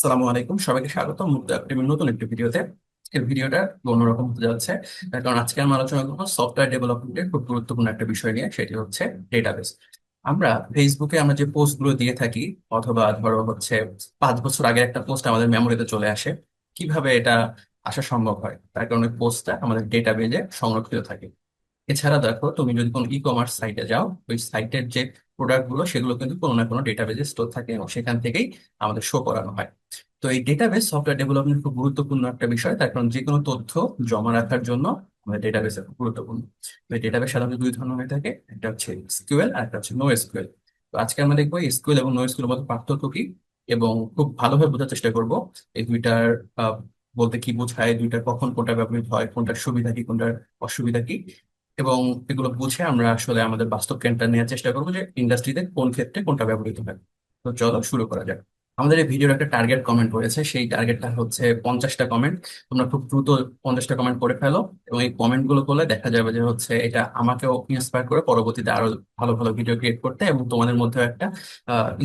আসসালামু আলাইকুম। সবাইকে স্বাগত মুক্তা নতুন একটি ভিডিওতে। এই ভিডিওটা অন্যরকম হতে যাচ্ছে, কারণ আজকে আমরা আলোচনা করব সফটওয়্যার ডেভেলপমেন্টের খুব গুরুত্বপূর্ণ একটা বিষয় নিয়ে, সেটি হচ্ছে ডেটাবেস আমরা ফেসবুকে আমরা যে পোস্টগুলো দিয়ে থাকি, অথবা ধরো হচ্ছে পাঁচ বছর আগে একটা পোস্ট আমাদের মেমোরিতে চলে আসে, কীভাবে এটা আসা সম্ভব হয়? তার কারণে পোস্টটা আমাদের ডেটাবেজে সংরক্ষিত থাকে। এছাড়া দেখো, তুমি যদি কোনো ই কমার্স সাইটে যাও, ওই সাইটের যে প্রোডাক্টগুলো, সেগুলো কিন্তু কোনো না কোনো ডেটাবেজে স্টোর থাকে এবং সেখান থেকেই আমাদের শো করানো হয়। তো এই ডেটাবেস সফটওয়্যার ডেভেলপমেন্ট খুব গুরুত্বপূর্ণ একটা বিষয়, তার কারণ যে কোনো তথ্য জমা রাখার জন্য আমাদের ডেটাবেস গুরুত্বপূর্ণ। তো এই ডেটাবেস সাধারণত দুই ধরনের হয়ে থাকে, একটা হচ্ছে এসকিউএল আর একটা হচ্ছে নো এসকিউএল তো আজকে আমরা দেখব এসকিউএল এবং নো এসকিউএল মধ্যে পার্থক্য কি, এবং খুব ভালোভাবে বোঝার চেষ্টা করব এই দুইটার বলতে কি বোঝায় দুইটার কখন কোনটা ব্যবহৃত হয়, কোনটার সুবিধা কি, কোনটার অসুবিধা কি, এবং এগুলো বুঝে আমরা আসলে আমাদের বাস্তব জ্ঞানটা নেওয়ার চেষ্টা করব যে ইন্ডাস্ট্রিতে কোন ক্ষেত্রে কোনটা ব্যবহৃত হয়। তো চলো শুরু করা যাক। আমাদের এই ভিডিওর একটা টার্গেট কমেন্ট করেছে সেই টার্গেটটা হচ্ছে পঞ্চাশটা কমেন্ট তোমরা খুব দ্রুত পঞ্চাশটা কমেন্ট করে ফেলো এবং এই কমেন্টগুলো করলে দেখা যাবে যে হচ্ছে এটা আমাকেও ইন্সপায়ার করে পরবর্তীতে আরও ভালো ভালো ভিডিও ক্রিয়েট করতে এবং তোমাদের মধ্যে একটা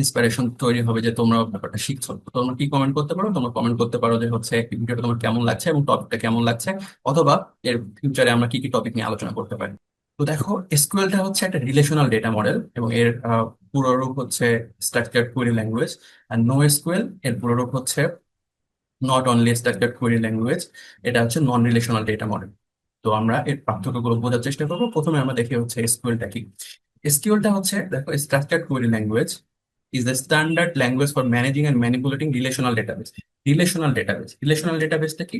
ইন্সপিরেশন তৈরি হবে যে তোমরা ব্যাপারটা শিখছো। তোমরা কি কমেন্ট করতে পারো? তোমরা কমেন্ট করতে পারো যে হচ্ছে ভিডিওটা তোমার কেমন লাগছে এবং টপিকটা কেমন লাগছে? অথবা এর ফিউচারে আমরা কি কি টপিক নিয়ে আলোচনা করতে পারি? তো দেখো এসকিউএলটা হচ্ছে একটা রিলেশনাল ডেটা মডেল এবং এর পুরো রূপ হচ্ছে স্ট্রাকচার্ড কোয়েরি ল্যাঙ্গুয়েজ আর নো এসকিউএল এর পুরো রূপ হচ্ছে not only structured query language এটা হচ্ছে নন রিলেশনাল ডেটা মডেল তো আমরা এর পার্থক্য পার্থক্যগুলো বোঝার চেষ্টা করব। প্রথমে আমরা দেখি হচ্ছে এসকিউএলটা কি। এসকিউএলটা হচ্ছে, দেখো structured query language is the standard language for managing and manipulating relational database. Relational database relational ডেটাবেসটা কি?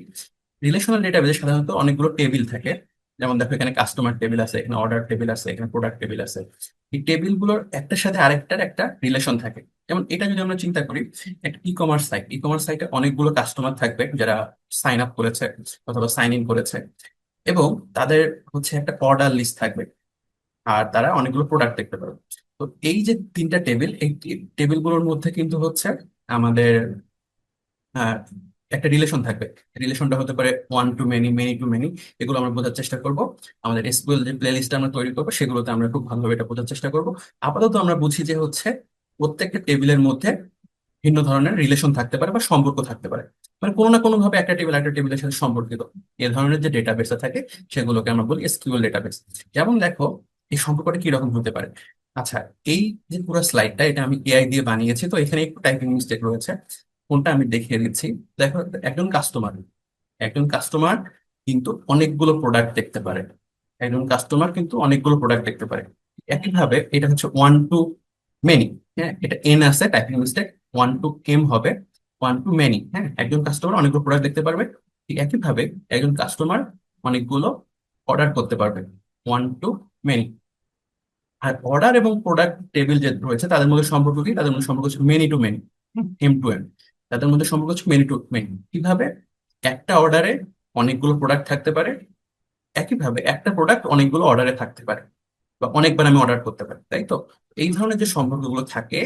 রিলেশনাল ডেটাবেসে সাধারণত অনেকগুলো টেবিল থাকে। যেমন দেখো এখানে কাস্টমার টেবিল আছে, এখানে অর্ডার টেবিল আছে, এখানে প্রোডাক্ট টেবিল আছে। এই টেবিলগুলোর একটার সাথে আরেকটার একটা রিলেশন থাকে। যেমন এটা যদি আমরা চিন্তা করি, একটা e commerce site e commerce সাইটে অনেকগুলো কাস্টমার থাকবে যারা সাইন আপ করেছে অথবা সাইন ইন করেছে এবং তাদের হচ্ছে একটা অর্ডার লিস্ট থাকবে আর তারা অনেকগুলো প্রোডাক্ট দেখতে পারবে তো এই যে তিনটা টেবিল এই টেবিলগুলোর মধ্যে কিন্তু হচ্ছে আমাদের একটা রিলেশন থাকবে। রিলেশনটা হতে পারে one to many many to many এগুলো আমরা বোঝার চেষ্টা করব। আমাদের এসকিউএল যে প্লে লিস্ট আমরা তৈরি করব, সেগুলোতে আমরা খুব ভালোভাবে এটা বোঝার চেষ্টা করব। আপাতত আমরা বুঝি যে হচ্ছে প্রত্যেকটা টেবিলের মধ্যে ভিন্ন ধরনের রিলেশন থাকতে পারে বা সম্পর্ক থাকতে পারে। মানে কোনো না কোনো ভাবে একটা টেবিল একটা টেবিলের সাথে সম্পর্কিত। এ ধরনের যে ডেটাবেস থাকে, সেগুলোকে আমরা বলি এসকিউএল ডেটাবেস যেমন দেখো, এই সম্পর্কটা কি রকম হতে পারে? আচ্ছা এই যে পুরো স্লাইডটা এটা আমি এআই দিয়ে বানিয়েছি, তো এখানে একটু টাইপিং মিস্টেক রয়েছে। কোনটা আমি দেখিয়ে দিচ্ছি? দেখো, একজন কাস্টমার একজন কাস্টমার কিন্তু অনেকগুলো প্রোডাক্ট দেখতে পারে। একজন কাস্টমার কিন্তু অনেকগুলো প্রোডাক্ট দেখতে পারে। একইভাবে এটা হচ্ছে ওয়ান টু মেনি হ্যাঁ? এটা এন আছে typing mistake one to M হবে ওয়ান টু মেনি হ্যাঁ? একজন কাস্টমার অনেকগুলো প্রোডাক্ট দেখতে পারবে। ঠিক একইভাবে একজন কাস্টমার অনেকগুলো অর্ডার করতে পারবে ওয়ান টু মেনি আর অর্ডার এবং প্রোডাক্ট টেবিল যে রয়েছে, তাদের মধ্যে সম্পর্ক কি? তাদের মধ্যে সম্পর্ক হচ্ছে many to many M to M তাদের মধ্যে সম্পর্ক হচ্ছে মেনি টু মেনি কীভাবে? একটা অর্ডারে অনেকগুলো প্রোডাক্ট থাকতে পারে। একইভাবে একটা প্রোডাক্ট অনেকগুলো অর্ডারে থাকতে পারে। বা অনেকবার আমি অর্ডার করতে পারি, তাই তো? এই ধরনের যে সম্পর্কগুলো থাকে,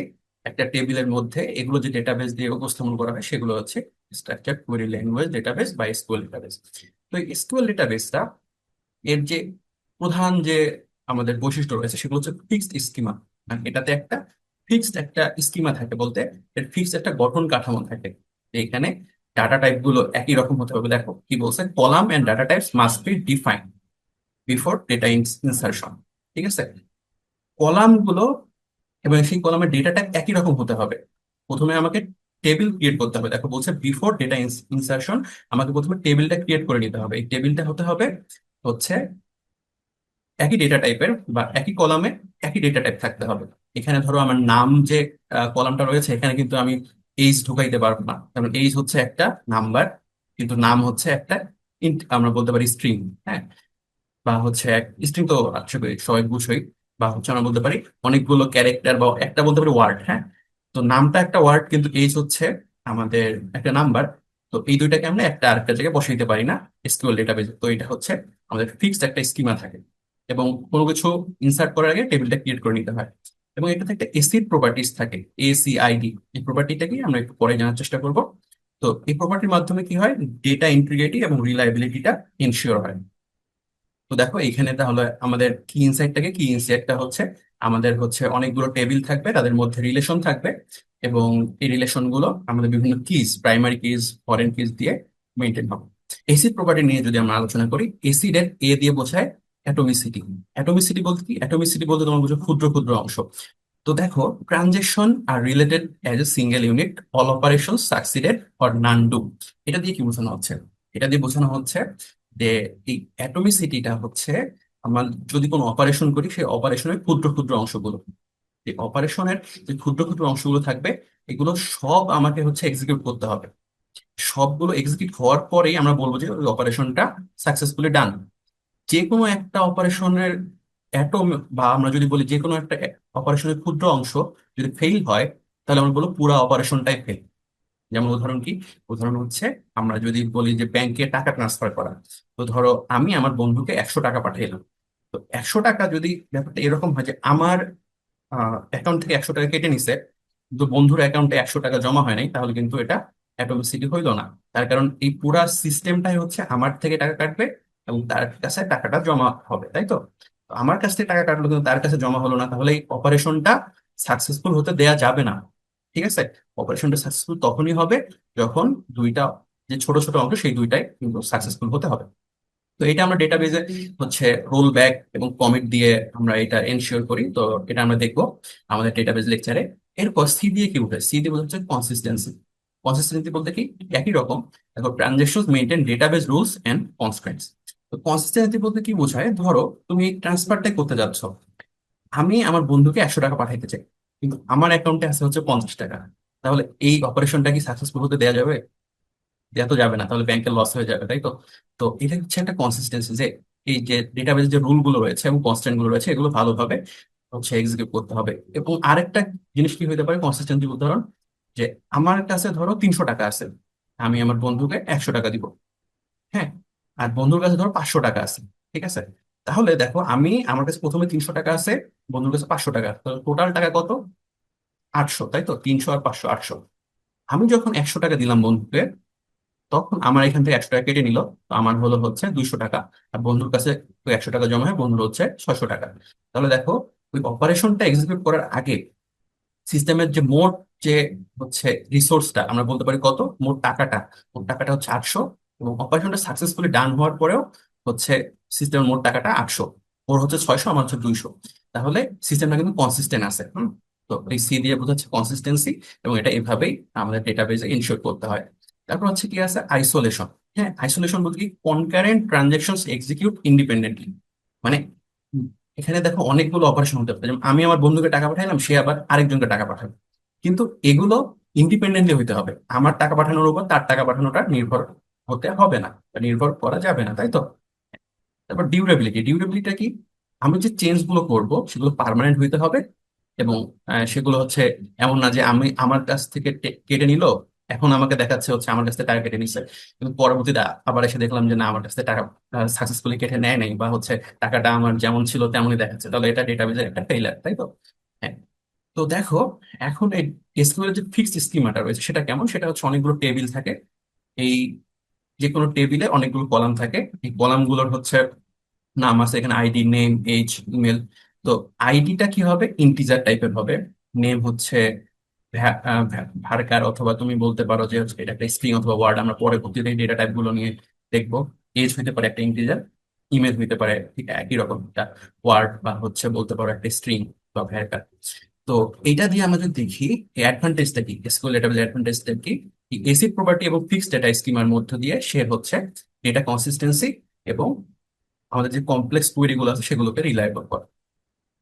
একটা টেবিলের মধ্যে এগুলো যে ডেটাবেস দিয়ে উপস্থাপন করা হয়, সেগুলো হচ্ছে স্ট্রাকচার কোয়েরি ল্যাঙ্গুয়েজ ডেটাবেস বা এসকিউএল ডেটাবেস তো এই এসকিউএল ডেটাবেসটা এর যে প্রধান যে আমাদের বৈশিষ্ট্য রয়েছে, সেগুলো হচ্ছে ফিক্সড স্কিমা এটাতে একটা ফিক্সড একটা স্কিমা থাকে বলতে, এর ফিক্সড একটা গঠন কাঠামো থাকে। এখানে ডাটা টাইপগুলো একই রকম হতে হবে, দেখো কি বলছে? Column and data types must be define before data insertion ঠিক আছে? কলামগুলো এবং সেই কলামের ডেটা টাইপ একই রকম হতে হবে। প্রথমে আমাকে টেবিল ক্রিয়েট করতে হবে। দেখো বলছে বিফোর ডেটা ইনসারশন আমাকে প্রথমে টেবিলটা ক্রিয়েট করে নিতে হবে। এই টেবিলটা হতে হবে হচ্ছে একই ডেটা টাইপের বা একই কলামে একই ডেটা টাইপ থাকতে হবে। এখানে ধরো আমার নাম যে কলামটা রয়েছে, এখানে কিন্তু আমি এইজ ঢুকাইতে পারব না। কারণ এইজ হচ্ছে একটা নাম্বার কিন্তু নাম হচ্ছে একটা আমরা বলতে পারি স্ট্রিং হ্যাঁ? বা হচ্ছে এক স্ট্রিং তো সবাই বুঝই, বা হচ্ছে আমরা বলতে পারি অনেকগুলো ক্যারেক্টার বা একটা বলতে পারি ওয়ার্ড হ্যাঁ? তো নামটা একটা ওয়ার্ড কিন্তু এইজ হচ্ছে আমাদের একটা নাম্বার তো এই দুইটাকে আমরা একটা আরেকটা জায়গায় বসাইতে পারি না। এসকিউএল ডেটাবেজে তো এটা হচ্ছে আমাদের ফিক্সড একটা স্কিমা থাকে। এবং কোনো কিছু ইনসার্ট করার আগে টেবিলটা ক্রিয়েট করে নিতে হয়। এবং এটাতে একটা এসিড প্রপার্টিস থাকে এসিআইডি এই প্রপার্টিটাকে আমরা একটু পরে জানার চেষ্টা করব। তো এই প্রপার্টির মাধ্যমে কি হয়? ডেটা ইন্টিগ্রিটি এবং রিলায়েবিলিটিটা ইনশিওর হয়। তো দেখো, এখানে তাহলে আমাদের কি ইনসাইটটাকে কি ইনসাইটটা হচ্ছে? আমাদের হচ্ছে অনেকগুলো টেবিল থাকবে, তাদের মধ্যে রিলেশন থাকবে এবং এই রিলেশনগুলো আমাদের বিভিন্ন keys primary keys foreign keys দিয়ে মেনটেন হবে। এসিড প্রপার্টি নিয়ে যদি আমরা আলোচনা করি এসিডের এ দিয়ে বোঝায় অ্যাটমিসিটি অ্যাটমিসিটি বলতে কি? অ্যাটমিসিটি বলতে তোমার বুঝো ক্ষুদ্র ক্ষুদ্র অংশ। তো দেখো transaction are related as a single unit all operation succeeded or none এটা দিয়ে কি বোঝানো হচ্ছে? এটা দিয়ে বোঝানো হচ্ছে যে এই অ্যাটমিসিটিটা হচ্ছে আমরা যদি কোনো অপারেশন করি, সেই অপারেশনের ক্ষুদ্র ক্ষুদ্র অংশগুলো। এই অপারেশনের যে ক্ষুদ্র ক্ষুদ্র অংশগুলো থাকবে, এগুলো সব আমাকে হচ্ছে এক্সিকিউট করতে হবে। সবগুলো এক্সিকিউট হওয়ার পরেই আমরা বলব যে ওই অপারেশনটা সাকসেসফুলি ডান যে কোনো একটা অপারেশনের অ্যাটম বা আমরা যদি বলি যে কোনো একটা অপারেশনের ক্ষুদ্র অংশ যদি ফেল হয়, তাহলে আমরা বলব পুরো অপারেশনটাই ফেল যেমন উদাহরণ কি? উদাহরণ হচ্ছে আমরা যদি বলি যে ব্যাংকে টাকা ট্রান্সফার করা, তো ধরো আমি আমার বন্ধুকে একশো টাকা পাঠাইলাম। তো একশো টাকা যদি ব্যাপারটা এরকম হয় যে আমার অ্যাকাউন্ট থেকে একশো টাকা কেটে নিছে, কিন্তু বন্ধুর অ্যাকাউন্টে একশো টাকা জমা হয় নাই, তাহলে কিন্তু এটা অ্যাটমিসিটি হইল না। তার কারণ এই পুরা সিস্টেমটাই হচ্ছে আমার থেকে টাকা কাটবে এবং তার কাছে টাকাটা জমা হবে, তাই তো? আমার কাছ থেকে টাকা কাটলো, কিন্তু তার কাছে জমা হলো না, তাহলে এই অপারেশনটা সাকসেসফুল হতে দেয়া যাবে না। ঠিক আছে? অপারেশনটা সাকসেসফুল তখনই হবে যখন দুইটা, যে ছোট ছোট অংশ, সেই দুইটাই কিন্তু সাকসেসফুল হতে হবে। তো এটা আমরা ডেটাবেজে হচ্ছে রোল ব্যাক এবং কমিট দিয়ে আমরা এটা এনশিওর করি। তো এটা আমরা দেখব আমাদের ডেটাবেজ লেকচারে এরপর সি দিয়ে কি উঠে? সি দিয়ে হচ্ছে কনসিস্টেন্সি কনসিস্টেন্সি বলতে কি? একই রকম। দেখো transaction maintain database rules and constraints consistency বলতে কি বোঝায়? ধরো, তুমি ট্রান্সফারটাই করতে যাচ্ছ। আমি আমার বন্ধুকে একশো টাকা পাঠাইতে চাই, কিন্তু আমার অ্যাকাউন্টে আছে হচ্ছে পঞ্চাশ টাকা। তাহলে এই অপারেশনটা কি সাকসেসফুল হতে দেওয়া যাবে? দেওয়া তো যাবে না, তাহলে ব্যাংকের লস হয়ে যাবে, তাই তো? তো এটা হচ্ছে একটা কনসিস্টেন্সি যে এই যে ডেটাবেজ যে রুলগুলো রয়েছে এবং কনস্ট্যান্টগুলো রয়েছে, এগুলো ভালোভাবে হচ্ছে এক্সিকিউট করতে হবে। এবং আরেকটা জিনিস কি হতে পারে? কনসিস্টেন্সি উদাহরণ, যে আমার কাছে ধরো তিনশো টাকা আছে, আমি আমার বন্ধুকে একশো টাকা দিব। হ্যাঁ আর বন্ধুর কাছে ধরো পাঁচশো টাকা আছে, ঠিক আছে? তাহলে দেখো আমি, আমার কাছে প্রথমে তিনশো টাকা আছে, বন্ধুর কাছে পাঁচশো টাকা টোটাল টাকা কত? আটশো, তাই তো? তিনশো আর পাঁচশো, আটশো। আমি যখন একশো টাকা দিলাম বন্ধুকে, তখন আমার এখান থেকে একশো টাকা কেটে নিল। তো আমার হলো হচ্ছে দুইশো টাকা। আর বন্ধুর কাছে একশো টাকা জমা হয় বন্ধুর হচ্ছে ছয়শো টাকা। তাহলে দেখো, ওই অপারেশনটা এক্সিকিউট করার আগে সিস্টেমের যে মোট যে হচ্ছে রিসোর্সটা আমরা বলতে পারি কত? মোট টাকাটা। মোট টাকাটা হচ্ছে আটশো। এবং অপারেশনটা সাকসেসফুলি ডান হওয়ার পরেও হচ্ছে সিস্টেমের মোট টাকাটা আটশো, ওর হচ্ছে ছয়শো, আমার হচ্ছে দুইশো। তাহলে সিস্টেমটা কিন্তু কনসিস্টেন্ট আছে, হুম? তো এই সি দিয়ে বোঝাচ্ছে কনসিস্টেন্সি এবং এটা এভাবেই আমাদের ডেটাবেজে ইনশিওর করতে হয়। তারপর হচ্ছে কি আছে? আইসোলেশন হ্যাঁ আইসোলেশন বলতে কি? কনকারেন্ট ট্রানজেকশন এক্সিকিউট ইন্ডিপেন্ডেন্টলি মানে এখানে দেখো অনেকগুলো অপারেশন হতে পারে। যেমন আমি আমার বন্ধুকে টাকা পাঠাইলাম, সে আবার আরেকজনকে টাকা পাঠাবে কিন্তু এগুলো ইন্ডিপেন্ডেন্টলি হইতে হবে। আমার টাকা পাঠানোর উপর তার টাকা পাঠানোটা নির্ভর হতে হবে না। নির্ভর করা যাবে না, তাই তো? তারপর ডিউরেবিলিটি ডিউরেবিলিটি কি? আমি যে চেঞ্জগুলো করব, সেগুলো পার্মানেন্ট হইতে হবে এবং সেগুলো হচ্ছে এমন না যে আমি আমার কাছ থেকে কেটে নিল, এখন আমাকে দেখাচ্ছে হচ্ছে আমার কাছ থেকে টাকা কেটে নিচ্ছে কিন্তু পরবর্তীতে আবার এসে দেখলাম যে না, আমার কাছ থেকে টাকা সাকসেসফুলি কেটে নেয় নাই বা হচ্ছে টাকাটা আমার যেমন ছিল তেমনই দেখাচ্ছে। তাহলে এটা ডেটাবেজের একটা ফেইলার তাই তো? হ্যাঁ। তো দেখো, এখন এই এসকিউএল যে ফিক্সড স্কিমাটা রয়েছে, সেটা কেমন? সেটা হচ্ছে অনেকগুলো টেবিল থাকে। এই যে কোনো টেবিলে অনেকগুলো কলাম থাকে। এই কলামগুলোর হচ্ছে নাম আছে এখানে আইডি নেম এজ ইমেল তো আইডিটা কি হবে? ইন্টিজার টাইপের হবে। নেম হচ্ছে ভার্কার অথবা তুমি বলতে পারো যে এটা একটা স্ট্রিং অথবা ওয়ার্ড আমরা পরবর্তীতে ডেটা টাইপগুলো নিয়ে দেখব। এজ হইতে পারে একটা ইন্টিজার ইমেল হইতে পারে একই রকম একটা ওয়ার্ড বা হচ্ছে বলতে পারো একটা স্ট্রিং বা ভ্যারকার তো এটা দিয়ে আমরা যদি দেখি অ্যাডভান্টেজটা কি? এসকিউএল ডেটাবেজ অ্যাডভান্টেজটা কি? এসিড প্রপার্টি এবং ফিক্সড ডেটা স্কিমার মধ্য দিয়ে সে হচ্ছে ডেটা কনসিস্টেন্সি এবং আমাদের যে কমপ্লেক্স কোয়েরি গুলো আছে সেগুলোকে রিলায়েবল করে।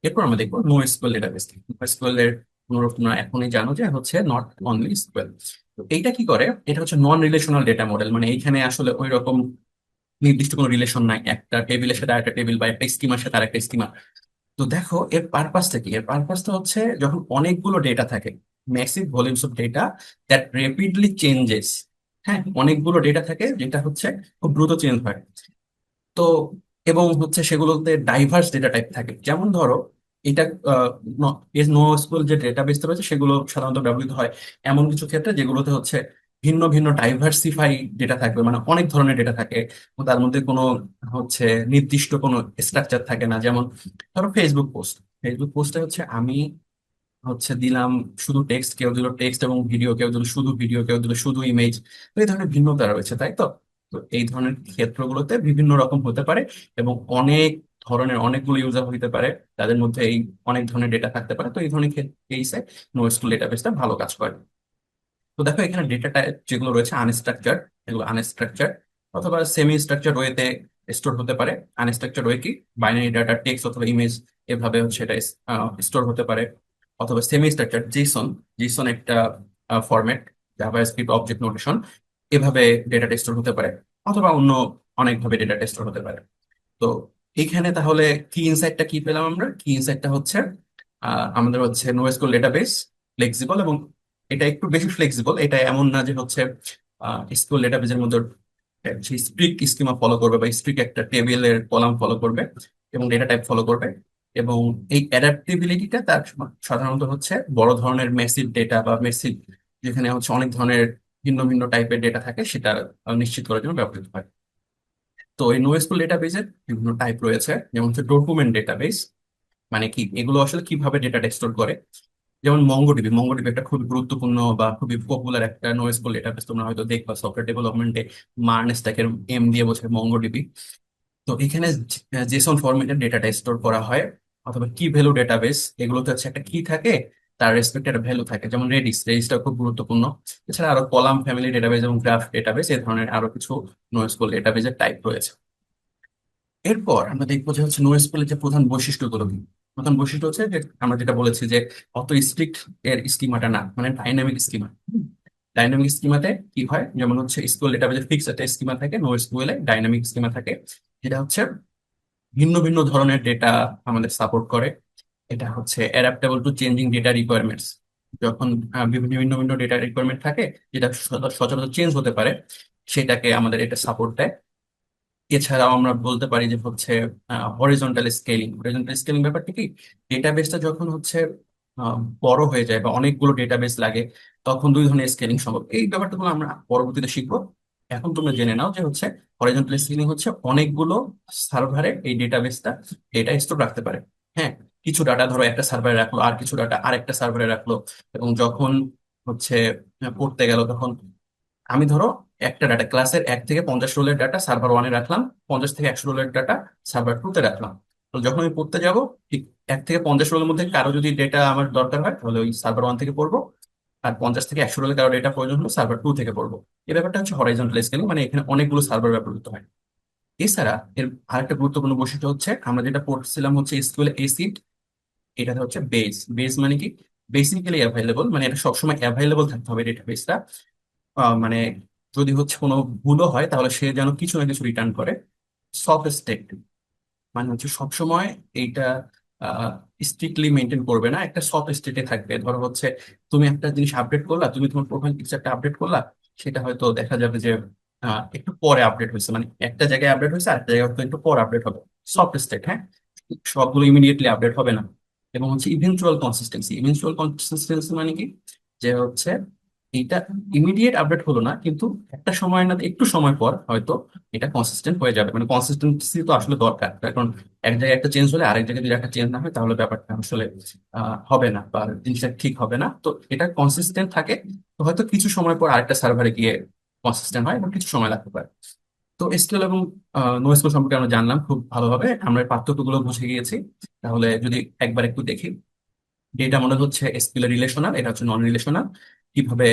এরপর আমরা দেখব no SQL database no SQL এর পুনরূপ তোমরা এখনই জানো যে হচ্ছে নট অনলি এসকিউএল তো এইটা কি করে? এটা হচ্ছে নন রিলেশনাল ডেটা মডেল মানে এইখানে আসলে ওই রকম নির্দিষ্ট কোনো রিলেশন নাই। একটা টেবিলের সাথে আরেকটা টেবিল বা একটা স্কিমার সাথে আরেকটা স্কিমার তো দেখো, এর পারপাসটা কি? এর পারপাসটা হচ্ছে যখন অনেকগুলো ডেটা থাকে massive volumes of data that rapidly changes হ্যাঁ অনেকগুলো ডেটা থাকে যেটা হচ্ছে খুব দ্রুত চেঞ্জ হয়। তো এবং হচ্ছে সেগুলোতে ডাইভার্স ডেটা টাইপ থাকে। যেমন ধরো, এটা নো স্কুল যে ডেটাবেস রয়েছে সেগুলো সাধারণত ব্যবহৃত হয় এমন কিছু ক্ষেত্রে যেগুলোতে হচ্ছে ভিন্ন ভিন্ন ডাইভার্সিফাই ডেটা থাকবে। মানে অনেক ধরনের ডেটা থাকে। তার মধ্যে কোনো হচ্ছে নির্দিষ্ট কোনো স্ট্রাকচার থাকে না। যেমন ধরো ফেসবুক পোস্ট ফেসবুক পোস্টে হচ্ছে আমি হচ্ছে দিলাম শুধু টেক্সট কেউ দিল টেক্সট এবং ভিডিও কেউ দিল শুধু ভিডিও কেউ দিল শুধু ইমেজ এই ধরনের ভিন্নতা রয়েছে, তাই তো? তো এই ধরনের ক্ষেত্রগুলোতে বিভিন্ন রকম হতে পারে এবং অনেক ধরনের, অনেকগুলো ইউজার হইতে পারে, তাদের মধ্যে এই অনেক ধরনের ডেটা থাকতে পারে। তো এই ধরনের কেসে নোএসকিউএল ডেটাবেসটা ভালো কাজ করে। তো দেখো এখানে ডেটা টাইপ যেগুলো রয়েছে আনস্ট্রাকচার এগুলো আনস্ট্রাকচার অথবা সেমি স্ট্রাকচার ওয়েতে স্টোর হতে পারে। আনস্ট্রাকচার ওয়ে কি? বাইনারি ডাটা টেক্সট অথবা ইমেজ এভাবে হচ্ছে এটা স্টোর হতে পারে। অথবা সেমি স্ট্রাকচার জেসন জেসন একটা ফরম্যাট জাভাস্ক্রিপ্ট অবজেক্ট নোটেশন এভাবে ডেটা স্টোর হতে পারে অথবা অন্য অনেকভাবে ডেটা স্টোর হতে পারে। তো এইখানে তাহলে কি ইনসাইটটা কি পেলাম আমরা? কি ইনসাইটটা হচ্ছে আমাদের হচ্ছে নোএসকিউএল ডেটাবেস ফ্লেক্সিবল এবং এটা একটু বেশি ফ্লেক্সিবল এটা এমন না যে হচ্ছে স্কুল ডেটাবেজের মধ্যে সেই স্ট্রিক্ট স্কিমা ফলো করবে বা স্ট্রিক্ট একটা টেবিলের কলাম ফলো করবে এবং ডেটা টাইপ ফলো করবে। এবং এই অ্যাডাপ্টিবিলিটিটা তার সাধারণত হচ্ছে বড় ধরনের মেসিভ ডেটা বা মেসিভ যেখানে হচ্ছে অনেক ধরনের ভিন্ন ভিন্ন টাইপের ডেটা থাকে সেটা নিশ্চিত করার জন্য ব্যবহৃত হয়। তো এই নোএসকিউএল ডেটাবেজের বিভিন্ন টাইপ রয়েছে, যেমন হচ্ছে ডকুমেন্ট ডেটাবেস মানে কি এগুলো আসলে কীভাবে ডেটা স্টোর করে? যেমন মঙ্গোডিবি মঙ্গোডিবি একটা খুবই গুরুত্বপূর্ণ বা খুবই পপুলার একটা নোএসকিউএল ডেটাবেস তোমরা হয়তো দেখবা সফটওয়্যার ডেভেলপমেন্টে মার্ন স্ট্যাকের এম দিয়ে বোঝায় মঙ্গোডিবি তো এখানে জেসন ফরম্যাটে ডেটাটা স্টোর করা হয়, অথবা কি ভ্যালু ডেটাবেস এগুলোতে হচ্ছে একটা কি থাকে, তার রেসপেক্টেড ভ্যালু থাকে, যেমন রেডিস রেডিসটা খুব গুরুত্বপূর্ণ। এছাড়া আরও কলাম ফ্যামিলি ডেটাবেস এবং গ্রাফ ডেটাবেস এই ধরনের আরও কিছু নোএসকিউএল ডেটাবেসের টাইপ রয়েছে। এরপর আমরা দেখব যে হচ্ছে নোএসকিউএল এর যে প্রধান বৈশিষ্ট্যগুলো কি। প্রধান বৈশিষ্ট্য হচ্ছে যে আমরা যেটা বলেছি যে অত স্ট্রিক্ট এর স্কিমাটা না মানে ডাইনামিক স্কিমা ডাইনামিক স্কিমাতে কি হয়? যেমন হচ্ছে স্কুল ডেটাবেজে ফিক্স একটা স্কিমা থাকে নো স্কুলে ডাইনামিক স্কিমা থাকে। যেটা হচ্ছে ভিন্ন ভিন্ন ধরনের ডেটা আমাদের সাপোর্ট করে। এটা হচ্ছে adaptable to changing data requirements যখন বিভিন্ন ভিন্ন ভিন্ন ডেটা রিকোয়ারমেন্ট থাকে, যেটা সচরাচর চেঞ্জ হতে পারে, সেটাকে আমাদের এটা সাপোর্ট দেয়। এছাড়াও আমরা বলতে পারি যে হচ্ছে হরিজন্টাল স্কেলিং হরিজন্টাল স্কেলিং ব্যাপারটা কি? ডেটাবেসটা যখন হচ্ছে বড় হয়ে যায় বা অনেকগুলো ডেটাবেস লাগে, তখন দুই ধরনের স্কেলিং সম্ভব। এই ব্যাপারটাগুলো আমরা পরবর্তীতে শিখব। এখন তোমরা জেনে নাও যে হচ্ছে হরিজন্টাল স্কেলিং হচ্ছে অনেকগুলো সার্ভারে এই ডেটাবেসটা ডেটা স্টোর রাখতে পারে। হ্যাঁ কিছু ডাটা ধরো একটা সার্ভারে রাখল, আর কিছু ডাটা আরেকটা সার্ভারে রাখল এবং যখন হচ্ছে পড়তে গেল তখন আমি ধরো একটা ডাটা ক্লাসের এক থেকে পঞ্চাশ রোলের ডাটা সার্ভার ওয়ানে রাখলাম, পঞ্চাশ থেকে একশো রোলের ডাটা সার্ভার টু তে রাখলাম। তো যখন আমি পড়তে যাব, ঠিক এক থেকে পঞ্চাশ রোলের মধ্যে কারও যদি ডেটা আমার দরকার হয়, তাহলে ওই সার্ভার ওয়ান থেকে পড়ব। আর পঞ্চাশ থেকে একশো রোলের কারও ডেটা প্রয়োজন হলে সার্ভার টু থেকে পড়ব। এই ব্যাপারটা হচ্ছে হরাইজন্টাল স্কেলিং মানে এখানে অনেকগুলো সার্ভার ব্যবহৃত হয়। এছাড়া এর আরেকটা গুরুত্বপূর্ণ বৈশিষ্ট্য হচ্ছে, আমরা যেটা পড়ছিলাম হচ্ছে স্কুলে এসিড এটা হচ্ছে বেস বেস মানে কি? বেসিক্যালি অ্যাভাইলেবল মানে এটা সবসময় অ্যাভাইলেবল থাকতে হবে ডেটাবেসটা মানে যদি হচ্ছে কোনো ভুলও হয়, তাহলে সে যেন কিছু না কিছু রিটার্ন করে। সফট স্টেট মানে হচ্ছে সবসময় এইটা স্ট্রিক্টলি মেনটেন করবে না। একটা সফট স্টেটে থাকবে। ধরো হচ্ছে, তুমি একটা জিনিস আপডেট করলা, তুমি তোমার প্রোফাইল পিকচারটা আপডেট করলা, সেটা হয়তো দেখা যাবে যে একটু পরে আপডেট হয়েছে। মানে একটা জায়গায় আপডেট হয়েছে, আরেকটা জায়গায় হয়তো একটু পরে আপডেট হবে। সফট স্টেট হ্যাঁ? সবগুলো ইমিডিয়েটলি আপডেট হবে না। এবং হচ্ছে ইভেন্চুয়াল কনসিস্টেন্সি ইভেন্চুয়াল কনসিস্টেন্সি মানে কি? যে হচ্ছে এইটা ইমিডিয়েট আপডেট হলো না, কিন্তু একটা সময় না, একটু সময় পর হয়তো এটা কনসিস্টেন্ট হয়ে যাবে। মানে কনসিস্টেন্সি তো আসলে দরকার। কারণ এক জায়গায় একটা চেঞ্জ হলে আরেক জায়গায় যদি একটা চেঞ্জ না হয়, তাহলে ব্যাপারটা আসলে হবে না বা জিনিসটা ঠিক হবে না। তো এটা কনসিস্টেন্ট থাকে। তো হয়তো কিছু সময় পর আরেকটা সার্ভারে গিয়ে কনসিস্টেন্ট হয় এবং কিছু সময় লাগতে পারে। তো এসকিউএল এবং নোএসকিউএল সম্পর্কে আমরা জানলাম খুব ভালোভাবে। আমরা পার্থক্যগুলো বুঝে গিয়েছি। তাহলে যদি একবার একটু দেখি। ডেটা মনে হচ্ছে এসকিউএল রিলেশনাল এটা হচ্ছে নন রিলেশনাল কীভাবে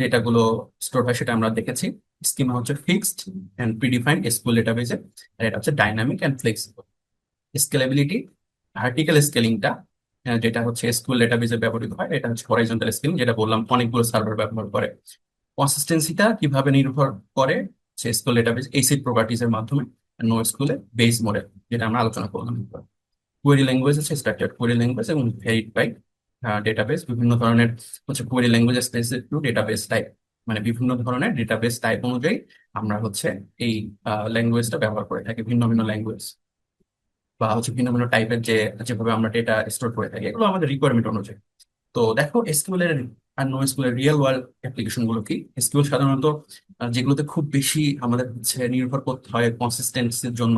ডেটা গুলো স্টোর হয় সেটা আমরা দেখেছি। স্কিমা হচ্ছে ফিক্সড এন্ড প্রিডিফাইন্ড এসকিউএল ডেটাবেজে আর এটা হচ্ছে dynamic and flexible scalability vertical স্কেলিংটা যেটা হচ্ছে এসকিউএল ডেটাবেজে ব্যবহৃত হয়, এটা হচ্ছে হরাইজন্টাল স্কেলিং যেটা বললাম অনেকগুলো সার্ভার ব্যবহার করে। কনসিস্টেন্সিটা কীভাবে নির্ভর করে? সে এসকিউএল ডেটাবেজ এসিড প্রপার্টিজ এর মাধ্যমে নো স্কুলে বেস মডেল যেটা আমরা আলোচনা করলাম। কোয়েরি ল্যাঙ্গুয়েজ আছে স্ট্রাকচার্ড কোয়েরি ল্যাঙ্গুয়েজ এবং ভেরিড বাই ডেটাবেস বিভিন্ন ধরনের হচ্ছে query language specific to database type মানে বিভিন্ন ধরনের ডেটাবেস টাইপ অনুযায়ী আমরা হচ্ছে এই ল্যাঙ্গুয়েজটা ব্যবহার করে থাকি, ভিন্ন ভিন্ন ল্যাঙ্গুয়েজ বা হচ্ছে ভিন্ন ভিন্ন টাইপের যে, যেভাবে আমরা ডেটা স্টোর করে থাকি, এগুলো আমাদের রিকোয়ারমেন্ট অনুযায়ী। তো দেখো এসকিউএল এর আর নো এসকিউএল রিয়েল ওয়ার্ল্ড অ্যাপ্লিকেশনগুলো কি? এসকিউএল সাধারণত যেগুলোতে খুব বেশি আমাদের হচ্ছে নির্ভর করতে হয় কনসিস্টেন্সির জন্য,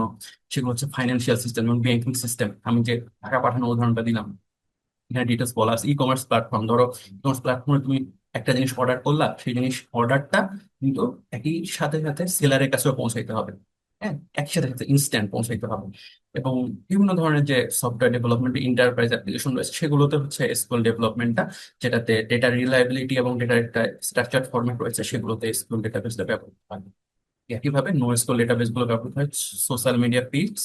সেগুলো হচ্ছে ফাইন্যান্সিয়াল সিস্টেম এবং ব্যাংকিং সিস্টেম আমি যে টাকা পাঠানোর উদাহরণটা দিলাম এখানে ডিটেলস বলা ই কমার্স প্ল্যাটফর্ম ধরো ই কমার্স প্ল্যাটফর্মে তুমি একটা জিনিস অর্ডার করলা, সেই জিনিস অর্ডারটা কিন্তু একই সাথে সাথে সেলারের কাছেও পৌঁছাইতে হবে। হ্যাঁ একই সাথে সাথে ইনস্ট্যান্ট পৌঁছাইতে হবে। এবং বিভিন্ন ধরনের যে সফটওয়্যার ডেভেলপমেন্ট ইন্টারপ্রাইজ অ্যাপ্লিকেশন রয়েছে, সেগুলোতে হচ্ছে এসকিউএল ডেভেলপমেন্টটা যেটাতে ডেটা রিলায়েবিলিটি এবং ডেটার একটা স্ট্রাকচার ফরম্যাট রয়েছে, সেগুলোতে এসকিউএল ডেটাবেসটা ব্যবহৃত হয়। একইভাবে নো এসকিউএল ডেটাবেসগুলো ব্যবহৃত হয় সোশ্যাল মিডিয়া ফিডস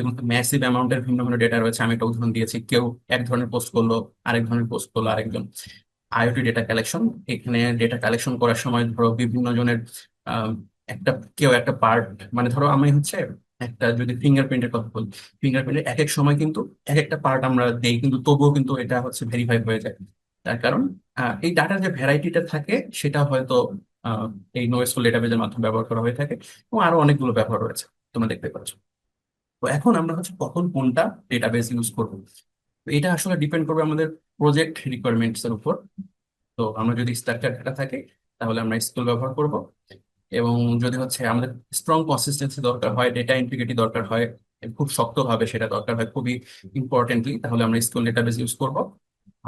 যেগুলোতে ম্যাসিভ অ্যামাউন্টের ভিন্ন ভিন্ন ডেটা রয়েছে। আমি একটা উদাহরণ দিয়েছি। কেউ এক ধরনের পোস্ট করল, আরেক ধরনের পোস্ট করল, আরেকজন। আইওটি ডেটা কালেকশন এখানে ডেটা কালেকশন করার সময় ধরো বিভিন্ন জনের একটা, কেউ একটা পার্ট মানে ধরো আমি হচ্ছে একটা যদি ফিঙ্গারপ্রিন্টের কথা বলি ফিঙ্গারপ্রিন্টের এক এক সময় কিন্তু এক একটা পার্ট আমরা দেই, কিন্তু তবুও কিন্তু এটা হচ্ছে ভেরিফাই হয়ে যায়। তার কারণ এই ডাটার যে ভ্যারাইটিটা থাকে, সেটা হয়তো এই নোয়েসফুল ডেটাবেজের মাধ্যমে ব্যবহার করা হয়ে থাকে, এবং আরও অনেকগুলো ব্যবহার রয়েছে, তোমরা দেখতে পাচ্ছ। তো এখন আমরা হচ্ছে কখন কোনটা ডেটাবেস ইউজ করব? তো এটা আসলে ডিপেন্ড করবে আমাদের প্রজেক্ট রিকোয়ারমেন্টস এর উপর। তো আমরা যদি স্ট্রাকচার ডাটা থাকে, তাহলে আমরা স্কুল ব্যবহার করব। এবং যদি হচ্ছে আমাদের স্ট্রং কনসিস্টেন্সি দরকার হয় ডেটা ইন্টিগ্রিটি দরকার হয়, খুব শক্তভাবে সেটা দরকার হয় খুবই ইম্পর্টেন্টলি তাহলে আমরা স্কুল ডেটাবেস ইউজ করব।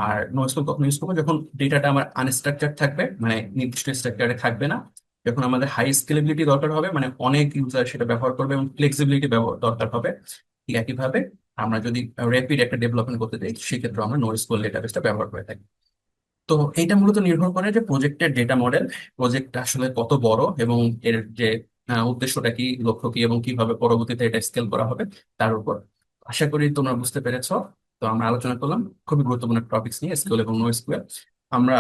আর নো স্কুল কখন ইউজ করব? যখন ডেটাটা আমার আনস্ট্রাকচার থাকবে মানে নির্দিষ্ট স্ট্রাকচারে থাকবে না যখন আমাদের হাই স্কেলেবিলিটি দরকার হবে মানে অনেক ইউজার সেটা ব্যবহার করবে এবং ফ্লেক্সিবিলিটি দরকার হবে, ঠিক একইভাবে আমরা যদি র্যাপিড একটা ডেভেলপমেন্ট করতে চাই সেক্ষেত্রে আমরা নো স্কুল ডেটাবেসটা ব্যবহার করে থাকি। তো এটা মূলত নির্ভর করে যে প্রজেক্টের ডেটা মডেল প্রজেক্ট আসলে কত বড় এবং এর যে উদ্দেশ্যটা কি, লক্ষ্য কি এবং কীভাবে পরবর্তীতে এটা স্কেল করা হবে, তার উপর। আশা করি তোমরা বুঝতে পেরেছ। তো আমরা আলোচনা করলাম খুবই গুরুত্বপূর্ণ টপিকস নিয়ে এসকিউএল এবং নো এসকিউএল আমরা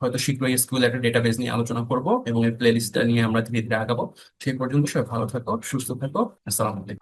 হয়তো শীঘ্রই এসকিউএল একটা ডেটাবেস নিয়ে আলোচনা করব এবং এই প্লে লিস্টটা নিয়ে আমরা ধীরে ধীরে আগাবো। সেই পর্যন্ত সবাই ভালো থাকো, সুস্থ থাকো। আসসালামু আলাইকুম।